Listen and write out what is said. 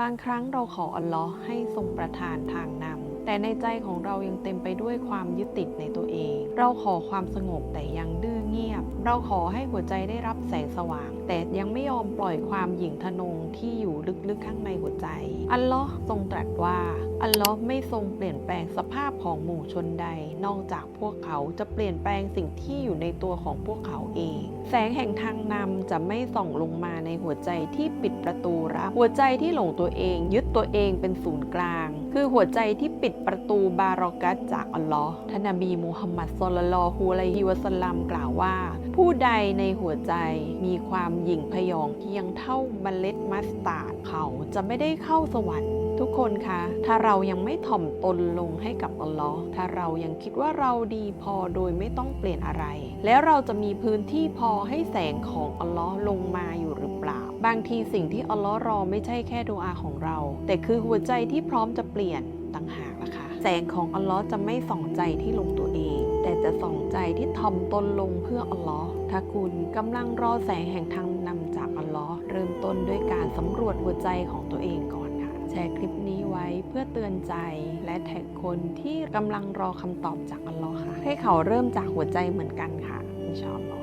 บางครั้งเราขออัลลอฮ์ให้ทรงประทานทางนำแต่ในใจของเรายังเต็มไปด้วยความยึดติดในตัวเอง เราขอความสงบแต่ยังดื้อเงียบ เราขอให้หัวใจได้รับแสงสว่าง แต่ยังไม่ยอมปล่อยความหยิ่งทะนงที่อยู่ลึกๆข้างในหัวใจ อัลลอฮ์ทรงตรัสว่า อัลลอฮ์ไม่ทรงเปลี่ยนแปลงสภาพของหมู่ชนใด นอกจากพวกเขาจะเปลี่ยนแปลงสิ่งที่อยู่ในตัวของพวกเขาเอง แสงแห่งทางนำจะไม่ส่องลงมาในหัวใจที่ปิดประตูรับ หัวใจที่หลงตัวเอง ยึดตัวเองเป็นศูนย์กลาง คือหัวใจที่ปิดประตูบารอกัตจากอัลลอฮ์ท่านนบีมูฮัมมัดศ็อลลัลฮุอะลัยฮิวะสัลลัมกล่าวว่าผู้ใดในหัวใจมีความหยิ่งพยองเพียงเท่าเมล็ดมัสตาร์ดเขาจะไม่ได้เข้าสวรรค์ทุกคนคะ ถ้าเรายังไม่ถ่อมตนลงให้กับอัลลอฮ์ถ้าเรายังคิดว่าเราดีพอโดยไม่ต้องเปลี่ยนอะไร แล้วเราจะมีพื้นที่พอให้แสงของอัลลอฮ์ลงมาอยู่หรือเปล่า บางทีสิ่งที่อัลลอฮ์รอไม่ใช่แค่ดูอาของเรา แต่คือหัวใจที่พร้อมจะเปลี่ยนต่างหาก แสงของอัลลอฮ์จะไม่ส่องใจที่ลงตัวเอง แต่จะส่องใจที่ถ่อมตนลงเพื่ออัลลอฮ์ถ้าคุณกำลังรอแสงแห่งทางนำจากอัลลอฮ์เริ่มต้นด้วยการสำรวจหัวใจของตัวเองก่อนค่ะแชร์คลิปนี้ไว้เพื่อเตือนใจและแท็กคนที่กำลังรอคำตอบจากอัลลอฮ์ค่ะ ให้เขาเริ่มจากหัวใจเหมือนกันค่ะอินชาอัลลอฮ์